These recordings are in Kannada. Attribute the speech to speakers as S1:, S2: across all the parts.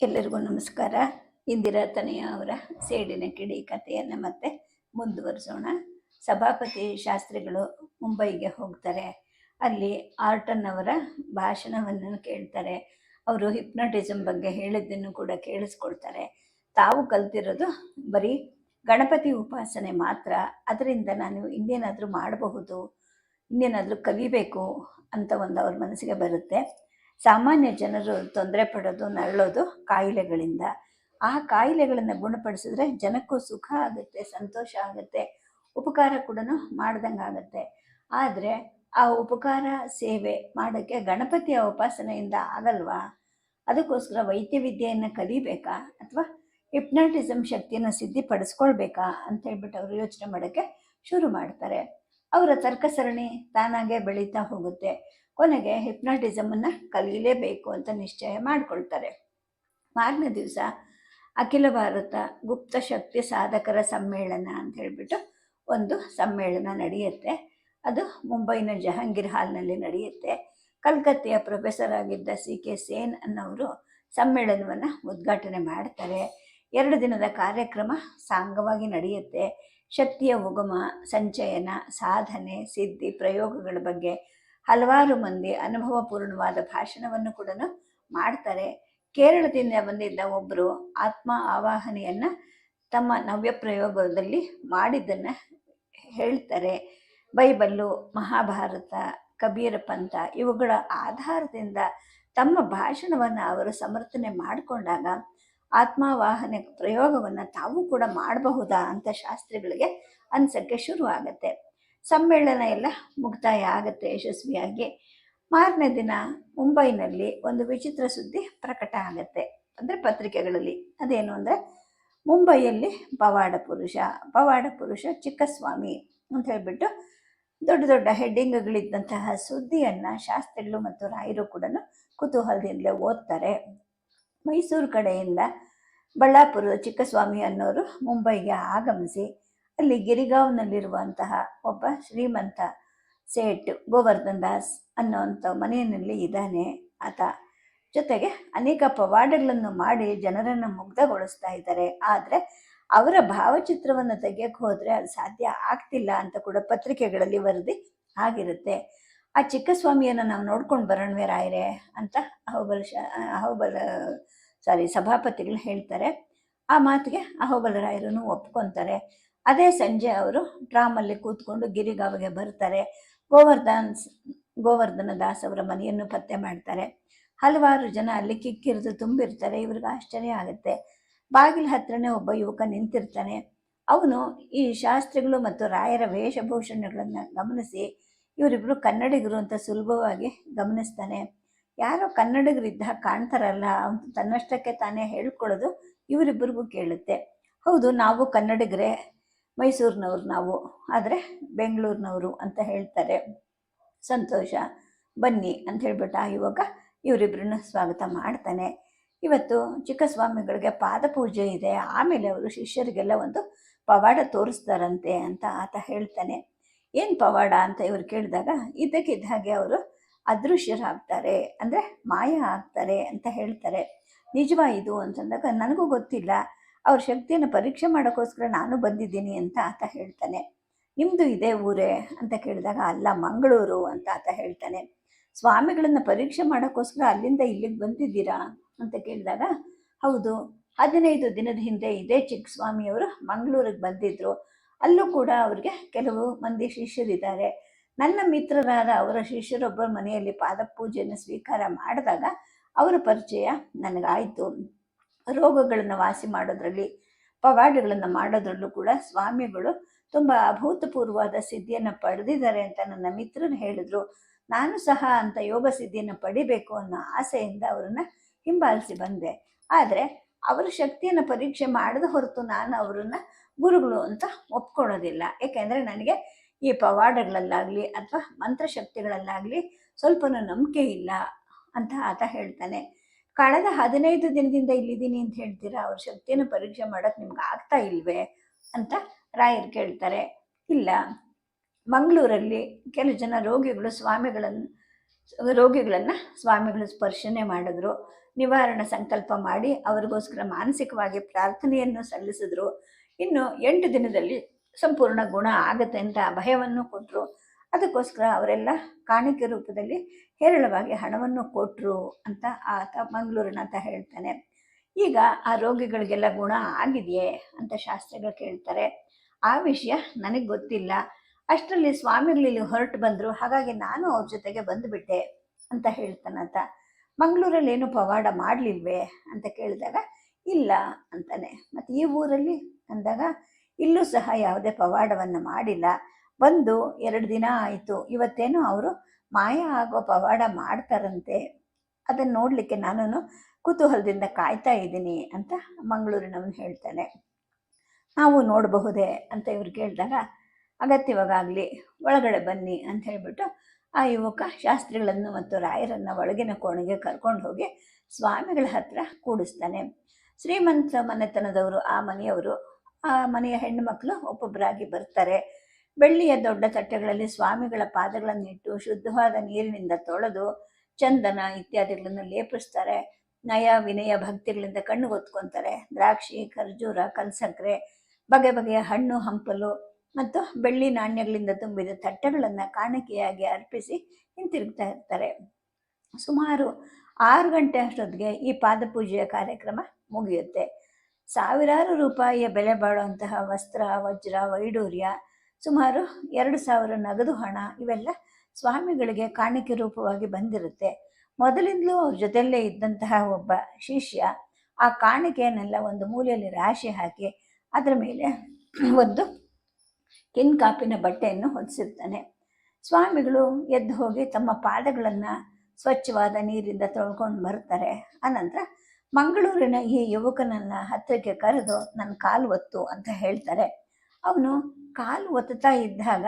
S1: ಎಲ್ಲರಿಗೂ ನಮಸ್ಕಾರ. ಇಂದಿರಾ ತನೆಯ ಅವರ ಸೇಡಿನ ಕಿಡಿ ಕಥೆಯನ್ನು ಮತ್ತೆ ಮುಂದುವರಿಸೋಣ. ಸಭಾಪತಿ ಶಾಸ್ತ್ರಿಗಳು ಮುಂಬೈಗೆ ಹೋಗ್ತಾರೆ. ಅಲ್ಲಿ ಆರ್ಟನ್ ಅವರ ಭಾಷಣವನ್ನು ಕೇಳ್ತಾರೆ. ಅವರು ಹಿಪ್ನೋಟಿಸಮ್ ಬಗ್ಗೆ ಹೇಳಿದ್ದನ್ನು ಕೂಡ ಕೇಳಿಸ್ಕೊಳ್ತಾರೆ. ತಾವು ಕಲ್ತಿರೋದು ಬರೀ ಗಣಪತಿ ಉಪಾಸನೆ ಮಾತ್ರ. ಅದರಿಂದ ನಾನು ಇನ್ನೇನಾದರೂ ಮಾಡಬಹುದು, ಇನ್ನೇನಾದರೂ ಕಲಿಬೇಕು ಅಂತ ಒಂದು ಅವ್ರ ಮನಸ್ಸಿಗೆ ಬರುತ್ತೆ. ಸಾಮಾನ್ಯ ಜನರು ತೊಂದರೆ ಪಡೋದು, ನರಳೋದು ಕಾಯಿಲೆಗಳಿಂದ. ಆ ಕಾಯಿಲೆಗಳನ್ನು ಗುಣಪಡಿಸಿದ್ರೆ ಜನಕ್ಕೂ ಸುಖ ಆಗುತ್ತೆ, ಸಂತೋಷ ಆಗುತ್ತೆ, ಉಪಕಾರ ಕೂಡ ಮಾಡ್ದಂಗೆ ಆಗುತ್ತೆ. ಆದರೆ ಆ ಉಪಕಾರ ಸೇವೆ ಮಾಡೋಕ್ಕೆ ಗಣಪತಿಯ ಉಪಾಸನೆಯಿಂದ ಆಗಲ್ವಾ? ಅದಕ್ಕೋಸ್ಕರ ವೈದ್ಯ ವಿದ್ಯೆಯನ್ನು ಕಲಿಬೇಕಾ ಅಥವಾ ಹಿಪ್ನಾಟಿಸಮ್ ಶಕ್ತಿಯನ್ನು ಸಿದ್ಧಿಪಡಿಸ್ಕೊಳ್ಬೇಕಾ ಅಂತ ಹೇಳ್ಬಿಟ್ಟು ಅವರು ಯೋಚನೆ ಮಾಡೋಕ್ಕೆ ಶುರು ಮಾಡ್ತಾರೆ. ಅವರ ತರ್ಕ ಸರಣಿ ತಾನಾಗೆ ಬೆಳೀತಾ ಹೋಗುತ್ತೆ. ಕೊನೆಗೆ ಹಿಪ್ನಾಟಿಸಮನ್ನು ಕಲಿಯಲೇಬೇಕು ಅಂತ ನಿಶ್ಚಯ ಮಾಡಿಕೊಳ್ತಾರೆ. ಮಾರನೇ ದಿವಸ ಅಖಿಲ ಭಾರತ ಗುಪ್ತ ಶಕ್ತಿ ಸಾಧಕರ ಸಮ್ಮೇಳನ ಅಂತ ಹೇಳಿಬಿಟ್ಟು ಒಂದು ಸಮ್ಮೇಳನ ನಡೆಯುತ್ತೆ. ಅದು ಮುಂಬೈನ ಜಹಾಂಗೀರ್ ಹಾಲ್ನಲ್ಲಿ ನಡೆಯುತ್ತೆ. ಕಲ್ಕತ್ತೆಯ ಪ್ರೊಫೆಸರ್ ಆಗಿದ್ದ ಸಿ ಕೆ ಸೇನ್ ಅನ್ನೋರು ಸಮ್ಮೇಳನವನ್ನು ಉದ್ಘಾಟನೆ ಮಾಡ್ತಾರೆ. ಎರಡು ದಿನದ ಕಾರ್ಯಕ್ರಮ ಸಾಂಗವಾಗಿ ನಡೆಯುತ್ತೆ. ಶಕ್ತಿಯ ಉಗಮ, ಸಂಚಯನ, ಸಾಧನೆ, ಸಿದ್ಧಿ, ಪ್ರಯೋಗಗಳ ಬಗ್ಗೆ ಹಲವಾರು ಮಂದಿ ಅನುಭವಪೂರ್ಣವಾದ ಭಾಷಣವನ್ನು ಕೂಡ ಮಾಡ್ತಾರೆ. ಕೇರಳದಿಂದ ಬಂದಿದ್ದ ಒಬ್ಬರು ಆತ್ಮ ಆವಾಹನೆಯನ್ನ ತಮ್ಮ ನವ್ಯ ಪ್ರಯೋಗದಲ್ಲಿ ಮಾಡಿದ್ದನ್ನು ಹೇಳ್ತಾರೆ. ಬೈಬಲ್ಲು, ಮಹಾಭಾರತ, ಕಬೀರ ಪಂಥ ಇವುಗಳ ಆಧಾರದಿಂದ ತಮ್ಮ ಭಾಷಣವನ್ನು ಅವರು ಸಮರ್ಥನೆ ಮಾಡಿಕೊಂಡಾಗ ಆತ್ಮಾವಾಹನೆ ಪ್ರಯೋಗವನ್ನು ತಾವು ಕೂಡ ಮಾಡಬಹುದಾ ಅಂತ ಶಾಸ್ತ್ರಿಗಳಿಗೆ ಅನ್ಸಕ್ಕೆ ಶುರು ಆಗುತ್ತೆ ಸಮ್ಮೇಳನ ಎಲ್ಲ ಮುಕ್ತಾಯ ಆಗುತ್ತೆ ಯಶಸ್ವಿಯಾಗಿ. ಮಾರನೇ ದಿನ ಮುಂಬೈನಲ್ಲಿ ಒಂದು ವಿಚಿತ್ರ ಸುದ್ದಿ ಪ್ರಕಟ ಆಗುತ್ತೆ. ಅಂದರೆ ಪತ್ರಿಕೆಗಳಲ್ಲಿ. ಅದೇನು ಅಂದರೆ, ಮುಂಬೈಯಲ್ಲಿ ಪವಾಡ ಪುರುಷ ಪವಾಡ ಪುರುಷ ಚಿಕ್ಕಸ್ವಾಮಿ ಅಂತ ಹೇಳ್ಬಿಟ್ಟು ದೊಡ್ಡ ದೊಡ್ಡ ಹೆಡ್ಡಿಂಗ್ಗಳಿದ್ದಂತಹ ಸುದ್ದಿಯನ್ನು ಶಾಸ್ತ್ರಿಗಳು ಮತ್ತು ರಾಯರು ಕೂಡ ಕುತೂಹಲದಿಂದಲೇ ಓದ್ತಾರೆ. ಮೈಸೂರು ಕಡೆಯಿಂದ ಬಳ್ಳಾಪುರದ ಚಿಕ್ಕಸ್ವಾಮಿ ಅನ್ನೋರು ಮುಂಬೈಗೆ ಆಗಮಿಸಿ ಅಲ್ಲಿ ಗಿರಿಗಾಂವ್ನಲ್ಲಿರುವಂತಹ ಒಬ್ಬ ಶ್ರೀಮಂತ ಸೇಟ್ ಗೋವರ್ಧನ್ ದಾಸ್ ಅನ್ನೋವಂಥ ಮನೆಯಲ್ಲಿ ಇದ್ದಾನೆ. ಆತ ಜೊತೆಗೆ ಅನೇಕ ಪವಾಡಗಳನ್ನು ಮಾಡಿ ಜನರನ್ನು ಮುಗ್ಧಗೊಳಿಸ್ತಾ ಇದ್ದಾರೆ. ಆದರೆ ಅವರ ಭಾವಚಿತ್ರವನ್ನು ತೆಗೆಯಕ್ಕೆ ಹೋದರೆ ಅದು ಸಾಧ್ಯ ಆಗ್ತಿಲ್ಲ ಅಂತ ಕೂಡ ಪತ್ರಿಕೆಗಳಲ್ಲಿ ವರದಿ ಆಗಿರುತ್ತೆ. ಆ ಚಿಕ್ಕ ಸ್ವಾಮಿಯನ್ನು ನಾವು ನೋಡ್ಕೊಂಡು ಬರೋಣವೇ ರಾಯರೇ ಅಂತ ಅಹೋಬಲ ಅಹೋಬಲ ಸಾರಿ ಸಭಾಪತಿಗಳು ಹೇಳ್ತಾರೆ. ಆ ಮಾತಿಗೆ ಅಹೋಬಲ ರಾಯರನ್ನು ಒಪ್ಕೊತಾರೆ. ಅದೇ ಸಂಜೆ ಅವರು ಟ್ರಾಮಲ್ಲಿ ಕೂತ್ಕೊಂಡು ಗಿರಿಗಾವಿಗೆ ಬರ್ತಾರೆ. ಗೋವರ್ಧನ್ ಗೋವರ್ಧನ ದಾಸ್ ಅವರ ಮನೆಯನ್ನು ಪತ್ತೆ ಮಾಡ್ತಾರೆ. ಹಲವಾರು ಜನ ಅಲ್ಲಿ ಕಿಕ್ಕಿರಿದು ತುಂಬಿರ್ತಾರೆ. ಇವ್ರಿಗೆ ಆಶ್ಚರ್ಯ ಆಗುತ್ತೆ. ಬಾಗಿಲ ಹತ್ರನೇ ಒಬ್ಬ ಯುವಕ ನಿಂತಿರ್ತಾನೆ. ಅವನು ಈ ಶಾಸ್ತ್ರಿಗಳು ಮತ್ತು ರಾಯರ ವೇಷಭೂಷಣಗಳನ್ನು ಗಮನಿಸಿ ಇವರಿಬ್ಬರು ಕನ್ನಡಿಗರು ಅಂತ ಸುಲಭವಾಗಿ ಗಮನಿಸ್ತಾನೆ. ಯಾರೋ ಕನ್ನಡಿಗರಿದ್ದ ಕಾಣ್ತಾರಲ್ಲ ಅಂತ ತನ್ನಷ್ಟಕ್ಕೆ ತಾನೇ ಹೇಳ್ಕೊಳ್ಳೋದು ಇವರಿಬ್ಬರಿಗೂ ಕೇಳುತ್ತೆ. ಹೌದು, ನಾವು ಕನ್ನಡಿಗರೇ ಮೈಸೂರಿನವ್ರು ನಾವು, ಆದರೆ ಬೆಂಗಳೂರಿನವರು ಅಂತ ಹೇಳ್ತಾರೆ. ಸಂತೋಷ, ಬನ್ನಿ ಅಂತ ಹೇಳ್ಬಿಟ್ಟು ಆ ಯುವಕ ಇವರಿಬ್ಬರನ್ನ ಸ್ವಾಗತ ಮಾಡ್ತಾನೆ. ಇವತ್ತು ಚಿಕ್ಕಸ್ವಾಮಿಗಳಿಗೆ ಪಾದಪೂಜೆ ಇದೆ, ಆಮೇಲೆ ಅವರು ಶಿಷ್ಯರಿಗೆಲ್ಲ ಒಂದು ಪವಾಡ ತೋರಿಸ್ತಾರಂತೆ ಅಂತ ಆತ ಹೇಳ್ತಾನೆ. ಏನು ಪವಾಡ ಅಂತ ಇವ್ರು ಕೇಳಿದಾಗ ಇದ್ದಕ್ಕಿದ್ದ ಹಾಗೆ ಅವರು ಅದೃಶ್ಯರಾಗ್ತಾರೆ, ಅಂದರೆ ಮಾಯ ಆಗ್ತಾರೆ ಅಂತ ಹೇಳ್ತಾರೆ. ನಿಜವಾ ಇದು ಅಂತಂದಾಗ, ನನಗೂ ಗೊತ್ತಿಲ್ಲ. ಅವ್ರ ಶಕ್ತಿಯನ್ನು ಪರೀಕ್ಷೆ ಮಾಡೋಕ್ಕೋಸ್ಕರ ನಾನು ಬಂದಿದ್ದೀನಿ ಅಂತ ಆತ ಹೇಳ್ತಾನೆ. ನಿಮ್ಮದು ಇದೇ ಊರೇ ಅಂತ ಕೇಳಿದಾಗ, ಅಲ್ಲ, ಮಂಗಳೂರು ಅಂತ ಆತ ಹೇಳ್ತಾನೆ. ಸ್ವಾಮಿಗಳನ್ನು ಪರೀಕ್ಷೆ ಮಾಡೋಕ್ಕೋಸ್ಕರ ಅಲ್ಲಿಂದ ಇಲ್ಲಿಗೆ ಬಂದಿದ್ದೀರಾ ಅಂತ ಕೇಳಿದಾಗ, ಹೌದು, ಹದಿನೈದು ದಿನದ ಹಿಂದೆ ಇದೇ ಚಿಕ್ಕ ಸ್ವಾಮಿಯವರು ಮಂಗಳೂರಿಗೆ ಬಂದಿದ್ದರು ಅಲ್ಲೂ ಕೂಡ ಅವರಿಗೆ ಕೆಲವು ಮಂದಿ ಶಿಷ್ಯರಿದ್ದಾರೆ. ನನ್ನ ಮಿತ್ರರಾದ ಅವರ ಶಿಷ್ಯರೊಬ್ಬರ ಮನೆಯಲ್ಲಿ ಪಾದಪೂಜೆಯನ್ನು ಸ್ವೀಕಾರ ಮಾಡಿದಾಗ ಅವರ ಪರಿಚಯ ನನಗಾಯಿತು. ರೋಗಗಳನ್ನು ವಾಸಿ ಮಾಡೋದ್ರಲ್ಲಿ, ಪವಾಡಗಳನ್ನು ಮಾಡೋದ್ರಲ್ಲೂ ಕೂಡ ಸ್ವಾಮಿಗಳು ತುಂಬ ಅಭೂತಪೂರ್ವವಾದ ಸಿದ್ಧಿಯನ್ನು ಪಡೆದಿದ್ದಾರೆ ಅಂತ ನನ್ನ ಮಿತ್ರರು ಹೇಳಿದ್ರು. ನಾನು ಸಹ ಅಂತ ಯೋಗ ಸಿದ್ಧಿಯನ್ನು ಪಡಿಬೇಕು ಅನ್ನೋ ಆಸೆಯಿಂದ ಅವರನ್ನು ಹಿಂಬಾಲಿಸಿ ಬಂದೆ. ಆದರೆ ಅವರ ಶಕ್ತಿಯನ್ನು ಪರೀಕ್ಷೆ ಮಾಡದ ಹೊರತು ನಾನು ಅವರನ್ನ ಗುರುಗಳು ಅಂತ ಒಪ್ಕೊಳ್ಳೋದಿಲ್ಲ. ಏಕೆಂದರೆ ನನಗೆ ಈ ಪವಾಡಗಳಲ್ಲಾಗಲಿ ಅಥವಾ ಮಂತ್ರಶಕ್ತಿಗಳಲ್ಲಾಗಲಿ ಸ್ವಲ್ಪನೂ ನಂಬಿಕೆ ಇಲ್ಲ ಅಂತ ಆತ ಹೇಳ್ತಾನೆ. ಕಳೆದ ಹದಿನೈದು ದಿನದಿಂದ ಇಲ್ಲಿದ್ದೀನಿ ಅಂತ ಹೇಳ್ತೀರಾ? ಅವ್ರ ಶಕ್ತಿಯನ್ನು ಪರೀಕ್ಷೆ ಮಾಡೋಕ್ಕೆ ನಿಮ್ಗೆ ಆಗ್ತಾ ಇಲ್ವೇ? ಅಂತ ರಾಯರು ಕೇಳ್ತಾರೆ. ಇಲ್ಲ. ಮಂಗಳೂರಲ್ಲಿ ಕೆಲವು ಜನ ರೋಗಿಗಳು ಸ್ವಾಮಿಗಳನ್ನು ರೋಗಿಗಳನ್ನು ಸ್ವಾಮಿಗಳು ಸ್ಪರ್ಶನೆ ಮಾಡಿದ್ರು. ನಿವಾರಣ ಸಂಕಲ್ಪ ಮಾಡಿ ಅವರಿಗೋಸ್ಕರ ಮಾನಸಿಕವಾಗಿ ಪ್ರಾರ್ಥನೆಯನ್ನು ಸಲ್ಲಿಸಿದ್ರು. ಇನ್ನು ಎಂಟು ದಿನದಲ್ಲಿ ಸಂಪೂರ್ಣ ಗುಣ ಆಗುತ್ತೆ ಅಂತ ಭಯವನ್ನು ಕೊಟ್ಟರು ಅದಕ್ಕೋಸ್ಕರ ಅವರೆಲ್ಲ ಕಾಣಿಕೆ ರೂಪದಲ್ಲಿ ಹೇರಳವಾಗಿ ಹಣವನ್ನು ಕೊಟ್ಟರು ಅಂತ ಆತ ಮಂಗಳೂರಿನಾಥ ಹೇಳ್ತಾನೆ. ಈಗ ಆ ರೋಗಿಗಳಿಗೆಲ್ಲ ಗುಣ ಆಗಿದೆಯೇ ಅಂತ ಶಾಸ್ತ್ರಿಗಳು ಕೇಳ್ತಾರೆ. ಆ ವಿಷಯ ನನಗೆ ಗೊತ್ತಿಲ್ಲ. ಅಷ್ಟರಲ್ಲಿ ಸ್ವಾಮಿಗಳು ಇಲ್ಲಿ ಹೊರಟು ಬಂದರು, ಹಾಗಾಗಿ ನಾನು ಅವ್ರ ಜೊತೆಗೆ ಬಂದುಬಿಟ್ಟೆ ಅಂತ ಹೇಳ್ತಾನಂತ ಮಂಗಳೂರಲ್ಲಿ ಏನು ಪವಾಡ ಮಾಡಲಿಲ್ವೇ ಅಂತ ಕೇಳಿದಾಗ, ಇಲ್ಲ ಅಂತಾನೆ. ಮತ್ತು ಈ ಊರಲ್ಲಿ ಅಂದಾಗ, ಇಲ್ಲೂ ಸಹ ಯಾವುದೇ ಪವಾಡವನ್ನು ಮಾಡಿಲ್ಲ. ಬಂದು ಎರಡು ದಿನ ಆಯಿತು, ಇವತ್ತೇನು ಅವರು ಮಾಯ ಆಗೋ ಪವಾಡ ಮಾಡ್ತಾರಂತೆ ಅದನ್ನು ನೋಡಲಿಕ್ಕೆ ನಾನು ಕುತೂಹಲದಿಂದ ಕಾಯ್ತಾ ಇದ್ದೀನಿ ಅಂತ ಮಂಗಳೂರಿನವನು ಹೇಳ್ತಾನೆ. ನಾವು ನೋಡಬಹುದೇ ಅಂತ ಇವ್ರು ಕೇಳಿದಾಗ ಅಗತ್ಯವಾಗಲಿ ಒಳಗಡೆ ಬನ್ನಿ ಅಂತ ಹೇಳಿಬಿಟ್ಟು ಆ ಯುವಕ ಶಾಸ್ತ್ರಿಗಳನ್ನು ಮತ್ತು ರಾಯರನ್ನು ಒಳಗಿನ ಕೋಣೆಗೆ ಕರ್ಕೊಂಡು ಹೋಗಿ ಸ್ವಾಮಿಗಳ ಹತ್ರ ಕೂಡಿಸ್ತಾನೆ. ಶ್ರೀಮಂತ ಮನೆತನದವರು, ಆ ಮನೆಯವರು, ಆ ಮನೆಯ ಹೆಣ್ಣು ಮಕ್ಕಳು ಒಬ್ಬೊಬ್ಬರಾಗಿ ಬರ್ತಾರೆ. ಬೆಳ್ಳಿಯ ದೊಡ್ಡ ತಟ್ಟೆಗಳಲ್ಲಿ ಸ್ವಾಮಿಗಳ ಪಾದಗಳನ್ನಿಟ್ಟು ಶುದ್ಧವಾದ ನೀರಿನಿಂದ ತೊಳೆದು ಚಂದನ ಇತ್ಯಾದಿಗಳನ್ನು ಲೇಪಿಸ್ತಾರೆ. ನಯ ವಿನಯ ಭಕ್ತಿಗಳಿಂದ ಕಣ್ಣು ಹೊತ್ಕೊಂತಾರೆ. ದ್ರಾಕ್ಷಿ, ಖರ್ಜೂರ, ಕಲ್ಸಕ್ರೆ, ಬಗೆ ಬಗೆಯ ಹಣ್ಣು, ಹಂಪಲು ಮತ್ತು ಬೆಳ್ಳಿ ನಾಣ್ಯಗಳಿಂದ ತುಂಬಿದ ತಟ್ಟೆಗಳನ್ನು ಕಾಣಿಕೆಯಾಗಿ ಅರ್ಪಿಸಿ ಹಿಂತಿರುಗ್ತಾ ಇರ್ತಾರೆ. ಸುಮಾರು ಆರು ಗಂಟೆ ಅಷ್ಟೊತ್ತಿಗೆ ಈ ಪಾದಪೂಜೆಯ ಕಾರ್ಯಕ್ರಮ ಮುಗಿಯುತ್ತೆ. ಸಾವಿರಾರು ರೂಪಾಯಿಯ ಬೆಲೆ ಬಾಳುವಂತಹ ವಸ್ತ್ರ, ವಜ್ರ, ವೈಡೂರ್ಯ ಸುಮಾರು ಎರಡು ಸಾವಿರ ನಗದು ಹಣ ಇವೆಲ್ಲ ಸ್ವಾಮಿಗಳಿಗೆ ಕಾಣಿಕೆ ರೂಪವಾಗಿ ಬಂದಿರುತ್ತೆ. ಮೊದಲಿಂದಲೂ ಅವ್ರ ಜೊತೆಯಲ್ಲೇ ಇದ್ದಂತಹ ಒಬ್ಬ ಶಿಷ್ಯ ಆ ಕಾಣಿಕೆಯನ್ನೆಲ್ಲ ಒಂದು ಮೂಲೆಯಲ್ಲಿ ರಾಶಿ ಹಾಕಿ ಅದರ ಮೇಲೆ ಒಂದು ಕೆನ್ ಕಾಪಿನ ಬಟ್ಟೆಯನ್ನು ಹೊದಿಸಿರ್ತಾನೆ. ಸ್ವಾಮಿಗಳು ಎದ್ದು ಹೋಗಿ ತಮ್ಮ ಪಾದಗಳನ್ನು ಸ್ವಚ್ಛವಾದ ನೀರಿಂದ ತೊಳ್ಕೊಂಡು ಬರ್ತಾರೆ. ಆನಂತರ ಮಂಗಳೂರಿನ ಈ ಯುವಕನನ್ನು ಹತ್ತಿರಕ್ಕೆ ಕರೆದು ನನ್ನ ಕಾಲು ಒತ್ತು ಅಂತ ಹೇಳ್ತಾರೆ. ಅವನು ಕಾಲು ಒತ್ತುತ್ತಾ ಇದ್ದಾಗ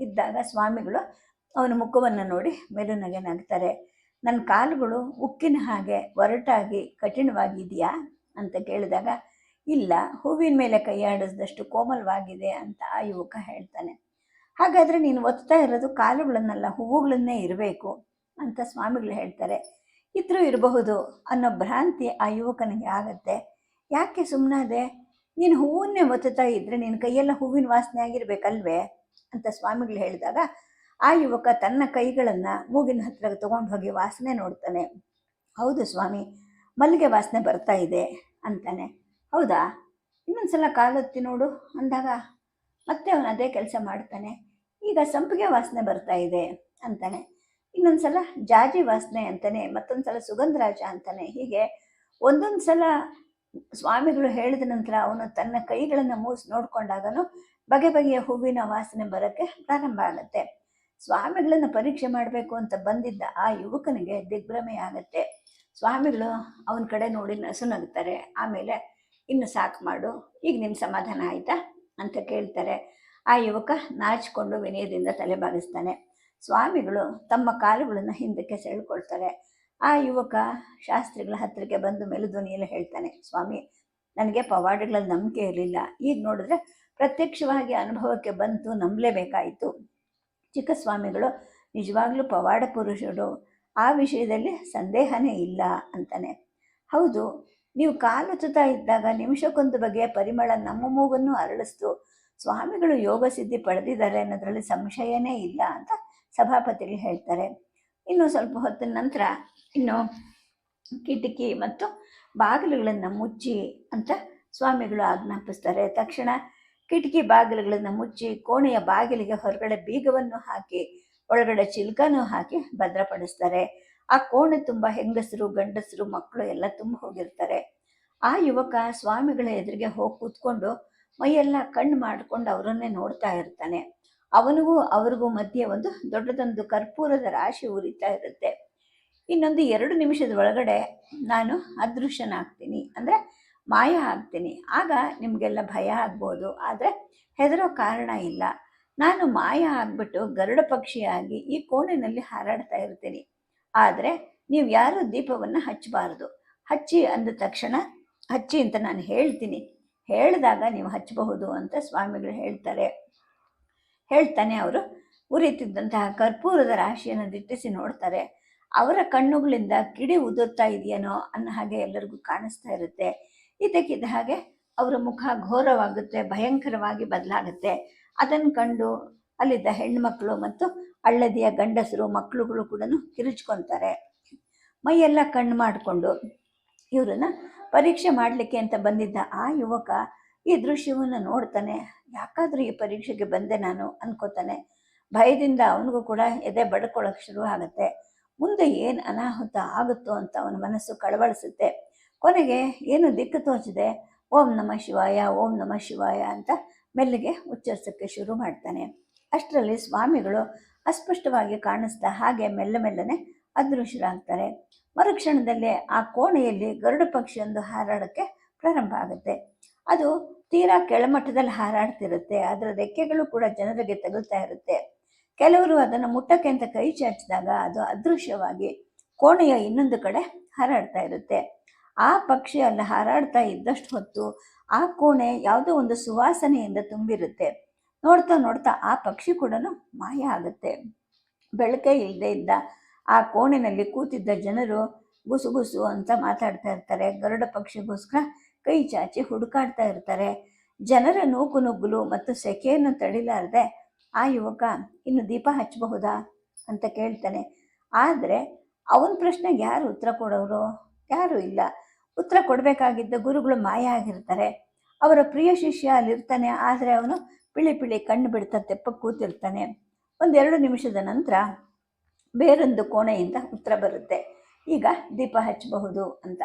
S1: ಇದ್ದಾಗ ಸ್ವಾಮಿಗಳು ಅವನ ಮುಖವನ್ನು ನೋಡಿ ಮೆಲುನಗೆ ನಗ್ತಾರೆ ನನ್ನ ಕಾಲುಗಳು ಉಕ್ಕಿನ ಹಾಗೆ ಒರಟಾಗಿ ಕಠಿಣವಾಗಿದೆಯಾ? ಅಂತ ಕೇಳಿದಾಗ, ಇಲ್ಲ, ಹೂವಿನ ಮೇಲೆ ಕೈಯಾಡಿಸಿದಷ್ಟು ಕೋಮಲವಾಗಿದೆ ಅಂತ ಆ ಯುವಕ ಹೇಳ್ತಾನೆ. ಹಾಗಾದರೆ ನೀನು ಒತ್ತಾ ಇರೋದು ಕಾಲುಗಳನ್ನೆಲ್ಲ ಹೂವುಗಳನ್ನೇ ಇರಬೇಕು ಅಂತ ಸ್ವಾಮಿಗಳು ಹೇಳ್ತಾರೆ. ಇದ್ರೂ ಇರಬಹುದು ಅನ್ನೋ ಭ್ರಾಂತಿ ಆ ಯುವಕನಿಗೆ ಆಗತ್ತೆ. ಯಾಕೆ ಸುಮ್ಮನಾದೆ ನೀನು ಹೂವನ್ನೇ ಒತ್ತುತ್ತಾ ಇದ್ದರೆ ನಿನ್ನ ಕೈಯೆಲ್ಲ ಹೂವಿನ ವಾಸನೆ ಆಗಿರ್ಬೇಕಲ್ವೇ? ಅಂತ ಸ್ವಾಮಿಗಳು ಹೇಳಿದಾಗ, ಆ ಯುವಕ ತನ್ನ ಕೈಗಳನ್ನು ಮೂಗಿನ ಹತ್ರ ತಗೊಂಡು ಹೋಗಿ ವಾಸನೆ ನೋಡ್ತಾನೆ. ಹೌದು ಸ್ವಾಮಿ, ಮಲ್ಲಿಗೆ ವಾಸನೆ ಬರ್ತಾ ಇದೆ ಅಂತಾನೆ. ಹೌದಾ? ಇನ್ನೊಂದ್ಸಲ ಕಾಲೊತ್ತಿ ನೋಡು ಅಂದಾಗ, ಮತ್ತೆ ಅವನು ಅದೇ ಕೆಲಸ ಮಾಡ್ತಾನೆ. ಈಗ ಸಂಪಿಗೆ ವಾಸನೆ ಬರ್ತಾ ಇದೆ ಅಂತಾನೆ. ಇನ್ನೊಂದ್ಸಲ ಜಾಜಿ ವಾಸನೆ ಅಂತಾನೆ ಮತ್ತೊಂದು ಸಲ ಸುಗಂಧರಾಜ ಅಂತಾನೆ. ಹೀಗೆ ಒಂದೊಂದು ಸಲ ಸ್ವಾಮಿಗಳು ಹೇಳಿದ ನಂತರ ಅವನು ತನ್ನ ಕೈಗಳನ್ನು ಮೂಸಿ ನೋಡ್ಕೊಂಡಾಗನು ಬಗೆ ಬಗೆಯ ಹೂವಿನ ವಾಸನೆ ಬರೋಕ್ಕೆ ಪ್ರಾರಂಭ ಆಗುತ್ತೆ. ಸ್ವಾಮಿಗಳನ್ನು ಪರೀಕ್ಷೆ ಮಾಡಬೇಕು ಅಂತ ಬಂದಿದ್ದ ಆ ಯುವಕನಿಗೆ ದಿಗ್ಭ್ರಮೆ ಆಗತ್ತೆ ಸ್ವಾಮಿಗಳು ಅವನ ಕಡೆ ನೋಡಿ ನಸು ನಗ್ತಾರೆ ಆಮೇಲೆ, ಇನ್ನು ಸಾಕು ಮಾಡು, ಈಗ ನಿಮ್ಮ ಸಮಾಧಾನ ಆಯಿತಾ? ಅಂತ ಕೇಳ್ತಾರೆ. ಆ ಯುವಕ ನಾಚಿಕೊಂಡು ವಿನಯದಿಂದ ತಲೆ ಬಾಗಿಸ್ತಾನೆ. ಸ್ವಾಮಿಗಳು ತಮ್ಮ ಕಾಲುಗಳನ್ನು ಹಿಂದಕ್ಕೆ ಸೆಳ್ಕೊಳ್ತಾರೆ ಆ ಯುವಕ ಶಾಸ್ತ್ರಿಗಳ ಹತ್ತಿರಕ್ಕೆ ಬಂದು ಮೆಲುಧ್ವನಿಯಲ್ಲಿ ಹೇಳ್ತಾನೆ, ಸ್ವಾಮಿ, ನನಗೆ ಪವಾಡಗಳಲ್ಲಿ ನಂಬಿಕೆ ಇರಲಿಲ್ಲ. ಈಗ ನೋಡಿದ್ರೆ ಪ್ರತ್ಯಕ್ಷವಾಗಿ ಅನುಭವಕ್ಕೆ ಬಂತು, ನಂಬಲೇಬೇಕಾಯಿತು. ಚಿಕ್ಕ ಸ್ವಾಮಿಗಳು, ನಿಜವಾಗ್ಲೂ ಪವಾಡ ಪುರುಷರು, ಆ ವಿಷಯದಲ್ಲಿ ಸಂದೇಹನೇ ಇಲ್ಲ ಅಂತಾನೆ. ಹೌದು, ನೀವು ಕಾಲುಚುತ್ತಾ ಇದ್ದಾಗ ನಿಮಿಷಕ್ಕೊಂದು ಬಗೆಯ ಪರಿಮಳ ನಮ್ಮ ಮೂಗನ್ನು ಅರಳಿಸ್ತು. ಸ್ವಾಮಿಗಳು ಯೋಗ ಸಿದ್ಧಿ ಪಡೆದಿದ್ದಾರೆ ಅನ್ನೋದರಲ್ಲಿ ಸಂಶಯನೇ ಇಲ್ಲ ಅಂತ ಸಭಾಪತಿಗಳು ಹೇಳ್ತಾರೆ. ಇನ್ನು ಸ್ವಲ್ಪ ಹೊತ್ತಿನ ನಂತರ ಇನ್ನು ಕಿಟಕಿ ಮತ್ತು ಬಾಗಿಲುಗಳನ್ನು ಮುಚ್ಚಿ ಅಂತ ಸ್ವಾಮಿಗಳು ಆಜ್ಞಾಪಿಸ್ತಾರೆ. ತಕ್ಷಣ ಕಿಟಕಿ ಬಾಗಿಲುಗಳನ್ನು ಮುಚ್ಚಿ ಕೋಣೆಯ ಬಾಗಿಲಿಗೆ ಹೊರಗಡೆ ಬೀಗವನ್ನು ಹಾಕಿ, ಒಳಗಡೆ ಚಿಲ್ಕನೂ ಹಾಕಿ ಭದ್ರಪಡಿಸ್ತಾರೆ. ಆ ಕೋಣೆ ತುಂಬ ಹೆಂಗಸರು, ಗಂಡಸರು, ಮಕ್ಕಳು ಎಲ್ಲ ತುಂಬ ಹೋಗಿರ್ತಾರೆ. ಆ ಯುವಕ ಸ್ವಾಮಿಗಳ ಎದುರಿಗೆ ಹೋಗಿ ಕೂತ್ಕೊಂಡು ಮೈಯೆಲ್ಲ ಕಣ್ಣು ಮಾಡಿಕೊಂಡು ಅವರನ್ನೇ ನೋಡ್ತಾ ಇರ್ತಾನೆ. ಅವನಿಗೂ ಅವ್ರಿಗೂ ಮಧ್ಯೆ ಒಂದು ದೊಡ್ಡದೊಂದು ಕರ್ಪೂರದ ರಾಶಿ ಉರಿತಾ ಇರುತ್ತೆ. ಇನ್ನೊಂದು ಎರಡು ನಿಮಿಷದ ಒಳಗಡೆ ನಾನು ಅದೃಶ್ಯನಾಗ್ತೀನಿ. ಅಂದರೆ ಮಾಯ ಆಗ್ತೀನಿ. ಆಗ ನಿಮಗೆಲ್ಲ ಭಯ ಆಗ್ಬೋದು. ಆದರೆ ಹೆದರೋ ಕಾರಣ ಇಲ್ಲ. ನಾನು ಮಾಯ ಆಗಿಬಿಟ್ಟು ಗರುಡ ಪಕ್ಷಿಯಾಗಿ ಈ ಕೋಣೆಯಲ್ಲಿ ಹಾರಾಡ್ತಾ ಇರ್ತೀನಿ. ಆದರೆ ನೀವು ಯಾರೂ ದೀಪವನ್ನು ಹಚ್ಚಬಾರ್ದು. ಹಚ್ಚಿ ಅಂದ ತಕ್ಷಣ, ಹಚ್ಚಿ ಅಂತ ನಾನು ಹೇಳ್ತೀನಿ. ಹೇಳಿದಾಗ ನೀವು ಹಚ್ಚಬಹುದು ಅಂತ ಸ್ವಾಮಿಗಳು ಹೇಳ್ತಾರೆ. ಹೇಳ್ತಾನೆ ಅವರು. ಉರಿತಿದ್ದಂತಹ ಕರ್ಪೂರದ ರಾಶಿಯನ್ನು ದಿಟ್ಟಿಸಿ ನೋಡ್ತಾರೆ. ಅವರ ಕಣ್ಣುಗಳಿಂದ ಕಿಡಿ ಉದುರ್ತಾ ಇದೆಯೇನೋ ಅನ್ನೋ ಹಾಗೆ ಎಲ್ಲರಿಗೂ ಕಾಣಿಸ್ತಾ ಇರುತ್ತೆ. ಇದಕ್ಕಿದ್ದ ಹಾಗೆ ಅವರ ಮುಖ ಘೋರವಾಗುತ್ತೆ, ಭಯಂಕರವಾಗಿ ಬದಲಾಗುತ್ತೆ. ಅದನ್ನು ಕಂಡು ಅಲ್ಲಿದ್ದ ಹೆಣ್ಮಕ್ಳು ಮತ್ತು ಹಳ್ಳದಿಯ ಗಂಡಸರು ಮಕ್ಕಳುಗಳು ಕೂಡ ಕಿರುಚ್ಕೊತಾರೆ. ಮೈಯೆಲ್ಲ ಕಣ್ಣು ಮಾಡಿಕೊಂಡು ಇವರನ್ನ ಪರೀಕ್ಷೆ ಮಾಡಲಿಕ್ಕೆ ಅಂತ ಬಂದಿದ್ದ ಆ ಯುವಕ ಈ ದೃಶ್ಯವನ್ನು ನೋಡ್ತಾನೆ. ಯಾಕಾದ್ರೂ ಈ ಪರೀಕ್ಷೆಗೆ ಬಂದೆ ನಾನು ಅನ್ಕೋತಾನೆ. ಭಯದಿಂದ ಅವನಿಗೂ ಕೂಡ ಎದೆ ಬಡ್ಕೊಳ್ಳೋಕೆ ಶುರು ಆಗುತ್ತೆ. ಮುಂದೆ ಏನು ಅನಾಹುತ ಆಗುತ್ತೋ ಅಂತ ಅವನ ಮನಸ್ಸು ಕಳವಳಿಸುತ್ತೆ. ಕೊನೆಗೆ ಏನು ದಿಕ್ಕು ತೋಚಿದೆ ಓಂ ನಮ ಶಿವಾಯ, ಓಂ ನಮ ಶಿವಾಯ ಅಂತ ಮೆಲ್ಲಿಗೆ ಉಚ್ಚರಿಸೋಕ್ಕೆ ಶುರು ಮಾಡ್ತಾನೆ. ಅಷ್ಟರಲ್ಲಿ ಸ್ವಾಮಿಗಳು ಅಸ್ಪಷ್ಟವಾಗಿ ಕಾಣಿಸ್ತಾ ಹಾಗೆ ಮೆಲ್ಲ ಮೆಲ್ಲನೆ ಅದೃಶ್ಯರಾಗ್ತಾರೆ. ಮರುಕ್ಷಣದಲ್ಲಿ ಆ ಕೋಣೆಯಲ್ಲಿ ಗರುಡ ಪಕ್ಷಿಯೊಂದು ಹಾರಾಡೋಕ್ಕೆ ಪ್ರಾರಂಭ ಆಗುತ್ತೆ. ಅದು ತೀರಾ ಕೆಳಮಟ್ಟದಲ್ಲಿ ಹಾರಾಡ್ತಿರುತ್ತೆ. ಅದರ ರೆಕ್ಕೆಗಳು ಕೂಡ ಜನರಿಗೆ ತಗುಲ್ತಾ ಇರುತ್ತೆ. ಕೆಲವರು ಅದನ್ನು ಮುಟ್ಟಕ್ಕೆ ಅಂತ ಕೈ ಚಾಚಿದಾಗ ಅದು ಅದೃಶ್ಯವಾಗಿ ಕೋಣೆಯ ಇನ್ನೊಂದು ಕಡೆ ಹಾರಾಡ್ತಾ ಇರುತ್ತೆ. ಆ ಪಕ್ಷಿ ಅಲ್ಲಿ ಹಾರಾಡ್ತಾ ಇದ್ದಷ್ಟು ಹೊತ್ತು ಆ ಕೋಣೆ ಯಾವುದೋ ಒಂದು ಸುವಾಸನೆಯಿಂದ ತುಂಬಿರುತ್ತೆ. ನೋಡ್ತಾ ನೋಡ್ತಾ ಆ ಪಕ್ಷಿ ಕೂಡ ಮಾಯ ಆಗುತ್ತೆ. ಬೆಳಕೆ ಇಲ್ಲದೆ ಇದ್ದ ಆ ಕೋಣೆನಲ್ಲಿ ಕೂತಿದ್ದ ಜನರು ಗುಸುಗುಸು ಅಂತ ಮಾತಾಡ್ತಾ ಇರ್ತಾರೆ. ಗರುಡ ಪಕ್ಷಿಗೋಸ್ಕರ ಕೈ ಚಾಚಿ ಹುಡುಕಾಡ್ತಾ ಇರ್ತಾರೆ. ಜನರ ನೂಕು ನುಗ್ಗಲು ಮತ್ತು ಸೆಕೆಯನ್ನು ತಡಿಲಾರದೆ, ಆ ಯುವಕ ಇನ್ನು ದೀಪ ಹಚ್ಚಬಹುದಾ ಅಂತ ಕೇಳ್ತಾನೆ. ಆದರೆ ಅವನ ಪ್ರಶ್ನೆಗೆ ಯಾರು ಉತ್ತರ ಕೊಡೋರು? ಯಾರು ಇಲ್ಲ. ಉತ್ತರ ಕೊಡಬೇಕಾಗಿದ್ದ ಗುರುಗಳು ಮಾಯ ಆಗಿರ್ತಾರೆ. ಅವರ ಪ್ರಿಯ ಶಿಷ್ಯ ಅಲ್ಲಿರ್ತಾನೆ, ಆದರೆ ಅವನು ಪಿಳಿ ಪಿಳಿ ಕಣ್ಣು ಬಿಡ್ತಾ ತೆಪ್ಪ ಕೂತಿರ್ತಾನೆ. ಒಂದೆರಡು ನಿಮಿಷದ ನಂತರ ಬೇರೊಂದು ಕೋಣೆಯಿಂದ ಉತ್ತರ ಬರುತ್ತೆ. ಈಗ ದೀಪ ಹಚ್ಚಬಹುದು ಅಂತ.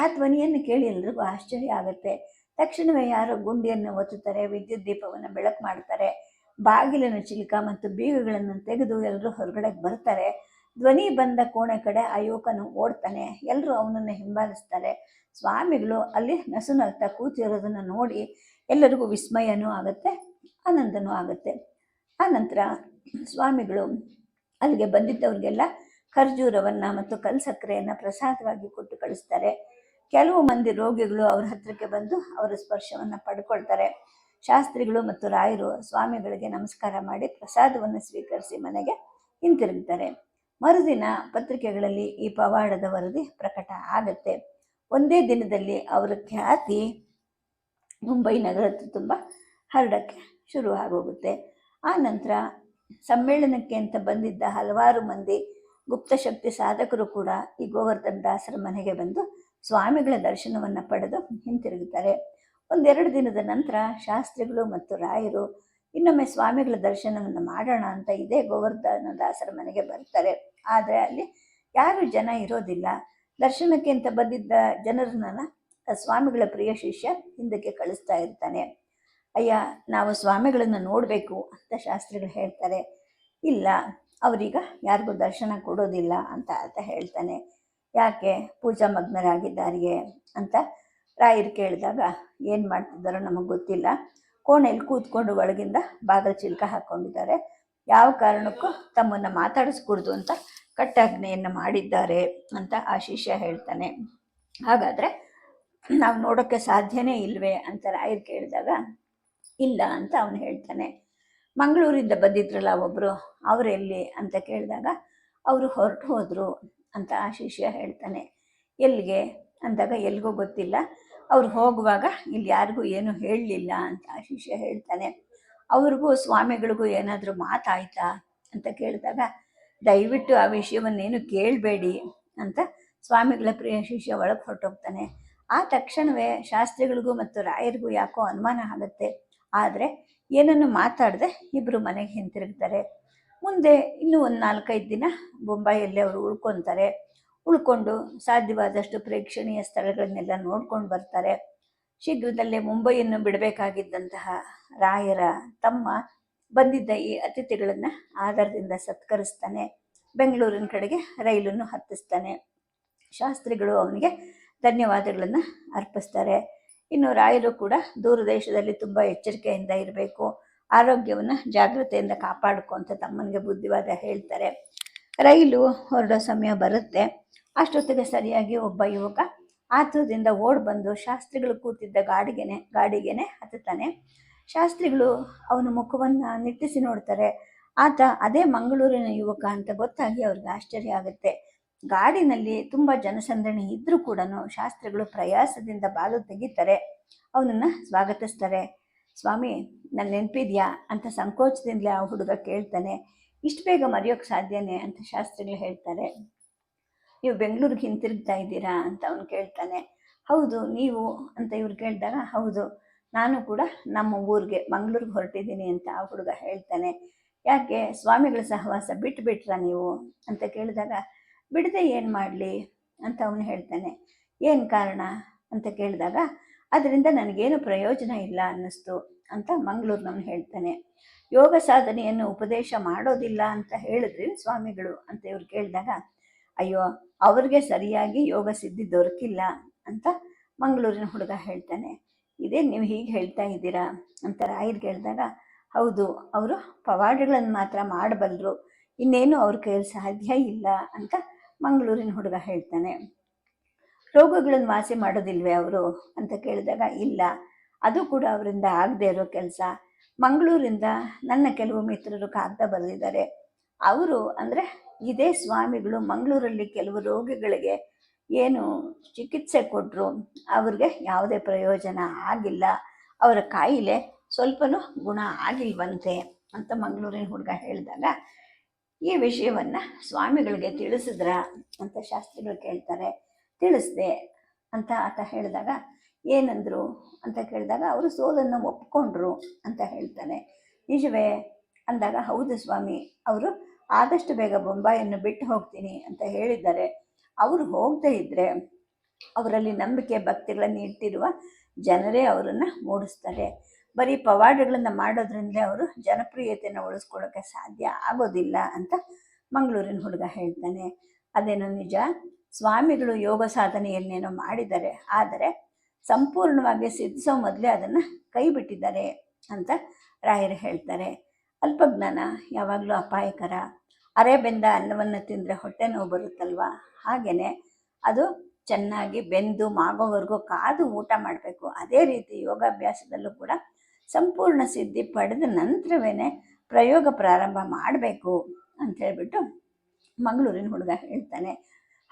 S1: ಆ ಧ್ವನಿಯನ್ನು ಕೇಳಿ ಎಲ್ರಿಗೂ ಆಶ್ಚರ್ಯ ಆಗುತ್ತೆ. ತಕ್ಷಣವೇ ಯಾರು ಗುಂಡಿಯನ್ನು ಒತ್ತುತ್ತಾರೆ ವಿದ್ಯುತ್ ದೀಪವನ್ನು ಬೆಳಕು ಮಾಡ್ತಾರೆ, ಬಾಗಿಲನ್ನು ಚಿಲಕ ಮತ್ತು ಬೀಗಗಳನ್ನು ತೆಗೆದು ಎಲ್ಲರೂ ಹೊರಗಡೆ ಬರ್ತಾರೆ. ಧ್ವನಿ ಬಂದ ಕೋಣೆ ಕಡೆ ಆ ಯುವಕನು ಓಡ್ತಾನೆ. ಎಲ್ಲರೂ ಅವನನ್ನು ಹಿಂಬಾಲಿಸ್ತಾರೆ. ಸ್ವಾಮಿಗಳು ಅಲ್ಲಿ ನಸು ನಗ್ತಾ ಕೂತಿರೋದನ್ನು ನೋಡಿ ಎಲ್ಲರಿಗೂ ವಿಸ್ಮಯನೂ ಆಗುತ್ತೆ, ಆನಂದನೂ ಆಗುತ್ತೆ. ಆನಂತರ ಸ್ವಾಮಿಗಳು ಅಲ್ಲಿಗೆ ಬಂದಿದ್ದವ್ರಿಗೆಲ್ಲ ಖರ್ಜೂರವನ್ನು ಮತ್ತು ಕಲ್ಸಕ್ಕರೆಯನ್ನು ಪ್ರಸಾದವಾಗಿ ಕೊಟ್ಟು ಕಳಿಸ್ತಾರೆ. ಕೆಲವು ಮಂದಿ ರೋಗಿಗಳು ಅವ್ರ ಹತ್ತಿರಕ್ಕೆ ಬಂದು ಅವರ ಸ್ಪರ್ಶವನ್ನು ಪಡ್ಕೊಳ್ತಾರೆ. ಶಾಸ್ತ್ರಿಗಳು ಮತ್ತು ರಾಯರು ಸ್ವಾಮಿಗಳಿಗೆ ನಮಸ್ಕಾರ ಮಾಡಿ ಪ್ರಸಾದವನ್ನು ಸ್ವೀಕರಿಸಿ ಮನೆಗೆ ಹಿಂತಿರುಗ್ತಾರೆ. ಮರುದಿನ ಪತ್ರಿಕೆಗಳಲ್ಲಿ ಈ ಪವಾಡದ ವರದಿ ಪ್ರಕಟ ಆಗುತ್ತೆ. ಒಂದೇ ದಿನದಲ್ಲಿ ಅವರ ಖ್ಯಾತಿ ಮುಂಬೈ ನಗರದ ತುಂಬ ಹರಡಕ್ಕೆ ಶುರು ಆಗೋಗುತ್ತೆ. ಆ ನಂತರ ಸಮ್ಮೇಳನಕ್ಕೆ ಅಂತ ಬಂದಿದ್ದ ಹಲವಾರು ಮಂದಿ ಗುಪ್ತಶಕ್ತಿ ಸಾಧಕರು ಕೂಡ ಈ ಗೋವರ್ಧನ್ ದಾಸರ ಮನೆಗೆ ಬಂದು ಸ್ವಾಮಿಗಳ ದರ್ಶನವನ್ನು ಪಡೆದು ಹಿಂತಿರುಗುತ್ತಾರೆ. ಒಂದೆರಡು ದಿನದ ನಂತರ ಶಾಸ್ತ್ರಿಗಳು ಮತ್ತು ರಾಯರು, ಇನ್ನೊಮ್ಮೆ ಸ್ವಾಮಿಗಳ ದರ್ಶನವನ್ನು ಮಾಡೋಣ ಅಂತ ಇದೇ ಗೋವರ್ಧನ ದಾಸರ ಮನೆಗೆ ಬರ್ತಾರೆ ಆದರೆ ಅಲ್ಲಿ ಯಾರು ಜನ ಇರೋದಿಲ್ಲ. ದರ್ಶನಕ್ಕೆ ಅಂತ ಬಂದಿದ್ದ ಜನರನ್ನ ಸ್ವಾಮಿಗಳ ಪ್ರಿಯ ಶಿಷ್ಯ ಹಿಂದಕ್ಕೆ ಕಳಿಸ್ತಾ ಇರ್ತಾನೆ. ಅಯ್ಯ, ನಾವು ಸ್ವಾಮಿಗಳನ್ನು ನೋಡಬೇಕು ಅಂತ ಶಾಸ್ತ್ರಿಗಳು ಹೇಳ್ತಾರೆ. ಇಲ್ಲ, ಅವರೀಗ ಯಾರಿಗೂ ದರ್ಶನ ಕೊಡೋದಿಲ್ಲ ಅಂತ ಅಂತ ಹೇಳ್ತಾನೆ. ಯಾಕೆ ಪೂಜಾ ಮಗ್ನರಾಗಿದ್ದಾರೆಯೇ ಅಂತ ರಾಯರು ಕೇಳಿದಾಗ ಏನು ಮಾಡ್ತಿದ್ದಾರೋ ನಮಗೆ ಗೊತ್ತಿಲ್ಲ. ಕೋಣೆಯಲ್ಲಿ ಕೂತ್ಕೊಂಡು ಒಳಗಿಂದ ಬಾಗಲ ಚಿಲ್ಕ ಹಾಕ್ಕೊಂಡಿದ್ದಾರೆ ಯಾವ ಕಾರಣಕ್ಕೂ ತಮ್ಮನ್ನು ಮಾತಾಡಿಸ್ಕೂಡ್ದು ಅಂತ ಕಟ್ಟಾಜ್ಞೆಯನ್ನು ಮಾಡಿದ್ದಾರೆ ಅಂತ ಆ ಹೇಳ್ತಾನೆ. ಹಾಗಾದರೆ ನಾವು ನೋಡೋಕ್ಕೆ ಸಾಧ್ಯನೇ ಇಲ್ವೇ ಅಂತ ರಾಯರು ಕೇಳಿದಾಗ ಇಲ್ಲ ಅಂತ ಅವನು ಹೇಳ್ತಾನೆ. ಮಂಗಳೂರಿಂದ ಬಂದಿದ್ರಲ್ಲ ಒಬ್ಬರು ಅವರೆಲ್ಲಿ ಅಂತ ಕೇಳಿದಾಗ ಅವರು ಹೊರಟು ಹೋದರು. ಅಂತ ಆ ಶಿಷ್ಯ ಹೇಳ್ತಾನೆ. ಎಲ್ಲಿಗೆ? ಅಂದಾಗ ಎಲ್ಲಿಗೋ ಗೊತ್ತಿಲ್ಲ. ಅವ್ರು ಹೋಗುವಾಗ ಇಲ್ಲಿ ಯಾರಿಗೂ ಏನು ಹೇಳಲಿಲ್ಲ ಅಂತ ಆ ಶಿಷ್ಯ ಹೇಳ್ತಾನೆ. ಅವ್ರಿಗೂ ಸ್ವಾಮಿಗಳಿಗೂ ಏನಾದರೂ ಮಾತಾಯ್ತಾ ಅಂತ ಕೇಳಿದಾಗ, ದಯವಿಟ್ಟು ಆ ವಿಷಯವನ್ನೇನು ಕೇಳಬೇಡಿ ಅಂತ ಸ್ವಾಮಿಗಳ ಪ್ರಿಯ ಶಿಷ್ಯ ಒಳಗೆ ಹೊರಟೋಗ್ತಾನೆ. ಆ ತಕ್ಷಣವೇ ಶಾಸ್ತ್ರಿಗಳಿಗೂ ಮತ್ತು ರಾಯರಿಗೂ ಯಾಕೋ ಅನುಮಾನ ಆಗುತ್ತೆ. ಆದರೆ ಏನನ್ನು ಮಾತಾಡದೆ ಇಬ್ಬರು ಮನೆಗೆ ಹಿಂತಿರುಗ್ತಾರೆ. ಮುಂದೆ ಇನ್ನೂ ಒಂದು ನಾಲ್ಕೈದು ದಿನ ಬೊಂಬಾಯಲ್ಲಿ ಅವರು ಉಳ್ಕೊತಾರೆ. ಉಳ್ಕೊಂಡು ಸಾಧ್ಯವಾದಷ್ಟು ಪ್ರೇಕ್ಷಣೀಯ ಸ್ಥಳಗಳನ್ನೆಲ್ಲ ನೋಡ್ಕೊಂಡು ಬರ್ತಾರೆ. ಶೀಘ್ರದಲ್ಲೇ ಮುಂಬೈಯನ್ನು ಬಿಡಬೇಕಾಗಿದ್ದಂತಹ ರಾಯರ ತಮ್ಮ ಬಂದಿದ್ದ ಈ ಅತಿಥಿಗಳನ್ನು ಆಧಾರದಿಂದ ಸತ್ಕರಿಸ್ತಾನೆ. ಬೆಂಗಳೂರಿನ ಕಡೆಗೆ ರೈಲನ್ನು ಹತ್ತಿಸ್ತಾನೆ. ಶಾಸ್ತ್ರಿಗಳು ಅವನಿಗೆ ಧನ್ಯವಾದಗಳನ್ನು ಅರ್ಪಿಸ್ತಾರೆ. ಇನ್ನು ರಾಯರು ಕೂಡ ದೂರ ದೇಶದಲ್ಲಿ ತುಂಬ ಎಚ್ಚರಿಕೆಯಿಂದ ಇರಬೇಕು. ಆರೋಗ್ಯವನ್ನು ಜಾಗ್ರತೆಯಿಂದ ಕಾಪಾಡಿಕೊ ಅಂತ ತಮ್ಮನಿಗೆ ಬುದ್ಧಿವಾದ ಹೇಳ್ತಾರೆ. ರೈಲು ಹೊರಡೋ ಸಮಯ ಬರುತ್ತೆ. ಅಷ್ಟೊತ್ತಿಗೆ ಸರಿಯಾಗಿ ಒಬ್ಬ ಯುವಕ ಆತುರದಿಂದ ಓಡ್ ಬಂದು ಶಾಸ್ತ್ರಿಗಳು ಕೂತಿದ್ದ ಗಾಡಿಗೆನೆ ಗಾಡಿಗೆನೆ ಹತ್ತುತ್ತಾನೆ. ಶಾಸ್ತ್ರಿಗಳು ಅವನ ಮುಖವನ್ನು ನಿಟ್ಟಿಸಿ ನೋಡ್ತಾರೆ. ಆತ ಅದೇ ಮಂಗಳೂರಿನ ಯುವಕ ಅಂತ ಗೊತ್ತಾಗಿ ಅವ್ರಿಗೆ ಆಶ್ಚರ್ಯ ಆಗುತ್ತೆ. ಗಾಡಿನಲ್ಲಿ ತುಂಬ ಜನಸಂದಣಿ ಇದ್ದರೂ ಕೂಡ ಶಾಸ್ತ್ರಿಗಳು ಪ್ರಯಾಸದಿಂದ ಬಾಲು ತೆಗಿತಾರೆ. ಅವನನ್ನು ಸ್ವಾಗತಿಸ್ತಾರೆ. ಸ್ವಾಮಿ ನನ್ನ ನೆನಪಿದ್ಯಾ? ಅಂತ ಸಂಕೋಚದಿಂದಲೇ ಆ ಹುಡುಗ ಕೇಳ್ತಾನೆ, ಇಷ್ಟು ಬೇಗ ಮರೆಯೋಕೆ ಸಾಧ್ಯನೇ? ಅಂತ ಶಾಸ್ತ್ರಿಗಳು ಹೇಳ್ತಾರೆ. ನೀವು ಬೆಂಗಳೂರಿಗೆ ಹಿಂತಿರುಗ್ತಾ ಇದ್ದೀರಾ? ಅಂತ ಅವನು ಕೇಳ್ತಾನೆ. ಹೌದು, ನೀವು? ಅಂತ ಇವ್ರು ಕೇಳಿದಾಗ, ಹೌದು, ನಾನು ಕೂಡ ನಮ್ಮ ಊರಿಗೆ, ಮಂಗಳೂರಿಗೆ ಹೊರಟಿದ್ದೀನಿ ಅಂತ ಆ ಹುಡುಗ ಹೇಳ್ತಾನೆ. ಯಾಕೆ, ಸ್ವಾಮಿಗಳ ಸಹವಾಸ ಬಿಟ್ಟು ಬಿಟ್ರಾ ನೀವು? ಅಂತ ಕೇಳಿದಾಗ, ಬಿಡದೆ ಏನು ಮಾಡಲಿ? ಅಂತ ಅವನು ಹೇಳ್ತಾನೆ. ಏನು ಕಾರಣ? ಅಂತ ಕೇಳಿದಾಗ ಅದರಿಂದ ನನಗೇನು ಪ್ರಯೋಜನ ಇಲ್ಲ ಅನ್ನಿಸ್ತು ಅಂತ ಮಂಗಳೂರಿನವನು ಹೇಳ್ತಾನೆ. ಯೋಗ ಸಾಧನೆಯನ್ನು ಉಪದೇಶ ಮಾಡೋದಿಲ್ಲ ಅಂತ ಹೇಳಿದ್ರಿ ಸ್ವಾಮಿಗಳು ಅಂತ ಇವ್ರು ಕೇಳಿದಾಗ, ಅಯ್ಯೋ, ಅವ್ರಿಗೆ ಸರಿಯಾಗಿ ಯೋಗ ಸಿದ್ಧಿ ದೊರಕಿಲ್ಲ ಅಂತ ಮಂಗಳೂರಿನ ಹುಡುಗ ಹೇಳ್ತಾನೆ. ಇದೇ ನೀವು ಹೀಗೆ ಹೇಳ್ತಾ ಇದ್ದೀರಾ ಅಂತ ರಾಯರ್ ಕೇಳಿದಾಗ, ಹೌದು, ಅವರು ಪವಾಡಗಳನ್ನು ಮಾತ್ರ ಮಾಡಬಲ್ಲರು ಇನ್ನೇನು ಅವ್ರ ಕೈಯಲ್ಲಿ ಸಾಧ್ಯ ಇಲ್ಲ ಅಂತ ಮಂಗಳೂರಿನ ಹುಡುಗ ಹೇಳ್ತಾನೆ. ರೋಗಗಳನ್ನು ವಾಸಿ ಮಾಡೋದಿಲ್ವೇ ಅವರು ಅಂತ ಕೇಳಿದಾಗ ಇಲ್ಲ. ಅದು ಕೂಡ ಅವರಿಂದ ಆಗದೆ ಇರೋ ಕೆಲಸ. ಮಂಗಳೂರಿಂದ ನನ್ನ ಕೆಲವು ಮಿತ್ರರು ಕಾಗ್ದ ಬರೆದಿದ್ದಾರೆ. ಅವರು ಅಂದರೆ ಇದೇ ಸ್ವಾಮಿಗಳು ಮಂಗಳೂರಲ್ಲಿ ಕೆಲವು ರೋಗಿಗಳಿಗೆ ಏನು ಚಿಕಿತ್ಸೆ ಕೊಟ್ಟರು ಅವ್ರಿಗೆ ಯಾವುದೇ ಪ್ರಯೋಜನ ಆಗಿಲ್ಲ. ಅವರ ಕಾಯಿಲೆ ಸ್ವಲ್ಪನೂ ಗುಣ ಆಗಿಲ್ವಂತೆ ಅಂತ ಮಂಗಳೂರಿನ ಹುಡುಗ ಹೇಳಿದಾಗ ಈ ವಿಷಯವನ್ನು ಸ್ವಾಮಿಗಳಿಗೆ ತಿಳಿಸಿದ್ರ ಅಂತ ಶಾಸ್ತ್ರಿಗಳು ಕೇಳ್ತಾರೆ. ತಿಳಿಸ್ದೆ ಅಂತ ಆತ ಹೇಳಿದಾಗ, ಏನಂದ್ರು? ಅಂತ ಕೇಳಿದಾಗ, ಅವರು ಸೋಲನ್ನು ಒಪ್ಕೊಂಡ್ರು ಅಂತ ಹೇಳ್ತಾನೆ. ನಿಜವೇ? ಅಂದಾಗ, ಹೌದು ಸ್ವಾಮಿ, ಅವರು ಆದಷ್ಟು ಬೇಗ ಬೊಂಬಾಯನ್ನು ಬಿಟ್ಟು ಹೋಗ್ತೀನಿ ಅಂತ ಹೇಳಿದ್ದಾರೆ. ಅವರು ಹೋಗದೇ ಇದ್ದರೆ ಅವರಲ್ಲಿ ನಂಬಿಕೆ ಭಕ್ತಿಗಳನ್ನು ಇಟ್ಟಿರುವ ಜನರೇ ಅವರನ್ನು ಮೂಡಿಸ್ತಾರೆ. ಬರೀ ಪವಾಡಗಳನ್ನು ಮಾಡೋದ್ರಿಂದಲೇ ಅವರು ಜನಪ್ರಿಯತೆಯನ್ನು ಉಳಿಸ್ಕೊಳ್ಳೋಕ್ಕೆ ಸಾಧ್ಯ ಆಗೋದಿಲ್ಲ, ಅಂತ ಮಂಗಳೂರಿನ ಹುಡುಗ ಹೇಳ್ತಾನೆ. ಅದೇನೋ ನಿಜ? ಸ್ವಾಮಿಗಳು ಯೋಗ ಸಾಧನೆಯನ್ನೇನೋ ಮಾಡಿದ್ದಾರೆ, ಆದರೆ ಸಂಪೂರ್ಣವಾಗಿ ಸಿದ್ಧಿಸೋ ಮೊದಲೇ ಅದನ್ನು ಕೈ ಬಿಟ್ಟಿದ್ದಾರೆ ಅಂತ ರಾಯರು ಹೇಳ್ತಾರೆ. ಅಲ್ಪಜ್ಞಾನ ಯಾವಾಗಲೂ ಅಪಾಯಕರ. ಅರೆ ಬೆಂದ ಅನ್ನವನ್ನು ತಿಂದರೆ ಹೊಟ್ಟೆ ನೋವು ಬರುತ್ತಲ್ವ? ಹಾಗೆಯೇ ಅದು ಚೆನ್ನಾಗಿ ಬೆಂದು ಮಾಗೋವರೆಗೂ ಕಾದು ಊಟ ಮಾಡಬೇಕು. ಅದೇ ರೀತಿ ಯೋಗಾಭ್ಯಾಸದಲ್ಲೂ ಕೂಡ ಸಂಪೂರ್ಣ ಸಿದ್ಧಿ ಪಡೆದ ನಂತರವೇ ಪ್ರಯೋಗ ಪ್ರಾರಂಭ ಮಾಡಬೇಕು ಅಂತ ಹೇಳ್ಬಿಟ್ಟು ಮಂಗಳೂರಿನ ಹುಡುಗ ಹೇಳ್ತಾನೆ.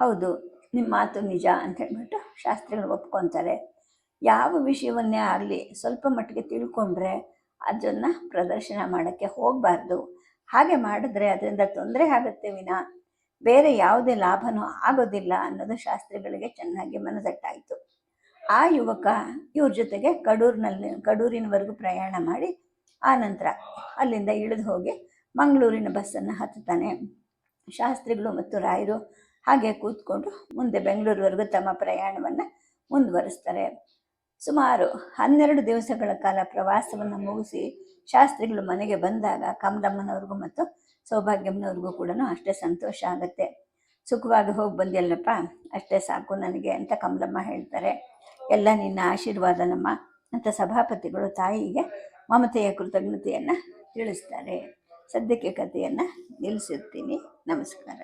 S1: ಹೌದು ನಿಮ್ಮ ಮಾತು ನಿಜ ಅಂತ ಹೇಳ್ಬಿಟ್ಟು ಶಾಸ್ತ್ರಿಗಳು ಒಪ್ಕೊತಾರೆ. ಯಾವ ವಿಷಯವನ್ನೇ ಆಗಲಿ ಸ್ವಲ್ಪ ಮಟ್ಟಿಗೆ ತಿಳ್ಕೊಂಡ್ರೆ ಅದನ್ನು ಪ್ರದರ್ಶನ ಮಾಡೋಕ್ಕೆ ಹೋಗಬಾರ್ದು. ಹಾಗೆ ಮಾಡಿದ್ರೆ ಅದರಿಂದ ತೊಂದರೆ ಆಗುತ್ತೆ ವಿನ. ಬೇರೆ ಯಾವುದೇ ಲಾಭನೂ ಆಗೋದಿಲ್ಲ ಅನ್ನೋದು ಶಾಸ್ತ್ರಿಗಳಿಗೆ ಚೆನ್ನಾಗಿ ಮನದಟ್ಟಾಯಿತು. ಆ ಯುವಕ ಇವ್ರ ಜೊತೆಗೆ ಕಡೂರಿನಲ್ಲಿ, ಕಡೂರಿನವರೆಗೂ ಪ್ರಯಾಣ ಮಾಡಿ ಆ ನಂತರ ಅಲ್ಲಿಂದ ಇಳಿದು ಹೋಗಿ ಮಂಗಳೂರಿನ ಬಸ್ಸನ್ನು ಹತ್ತುತ್ತಾನೆ. ಶಾಸ್ತ್ರಿಗಳು ಮತ್ತು ರಾಯರು ಹಾಗೆ ಕೂತ್ಕೊಂಡು ಮುಂದೆ ಬೆಂಗಳೂರುವರೆಗೂ ತಮ್ಮ ಪ್ರಯಾಣವನ್ನು ಮುಂದುವರಿಸ್ತಾರೆ. ಸುಮಾರು ಹನ್ನೆರಡು ದಿವಸಗಳ ಕಾಲ ಪ್ರವಾಸವನ್ನು ಮುಗಿಸಿ ಶಾಸ್ತ್ರಿಗಳು ಮನೆಗೆ ಬಂದಾಗ ಕಮಲಮ್ಮನವ್ರಿಗೂ ಮತ್ತು ಸೌಭಾಗ್ಯಮ್ಮನವ್ರಿಗೂ ಕೂಡ ಅಷ್ಟೇ ಸಂತೋಷ ಆಗುತ್ತೆ. ಸುಖವಾಗಿ ಹೋಗಿ ಬಂದಿಲ್ಲಪ್ಪ ಅಷ್ಟೇ ಸಾಕು ನನಗೆ ಅಂತ ಕಮಲಮ್ಮ ಹೇಳ್ತಾರೆ. ಎಲ್ಲ ನಿನ್ನ ಆಶೀರ್ವಾದ ನಮ್ಮ ಅಂತ ಸಭಾಪತಿಗಳು ತಾಯಿಗೆ ಮಮತೆಯ ಕೃತಜ್ಞತೆಯನ್ನು ತಿಳಿಸ್ತಾರೆ. ಸದ್ಯಕ್ಕೆ ಕಥೆಯನ್ನು ನಿಲ್ಲಿಸುತ್ತೀನಿ. ನಮಸ್ಕಾರ.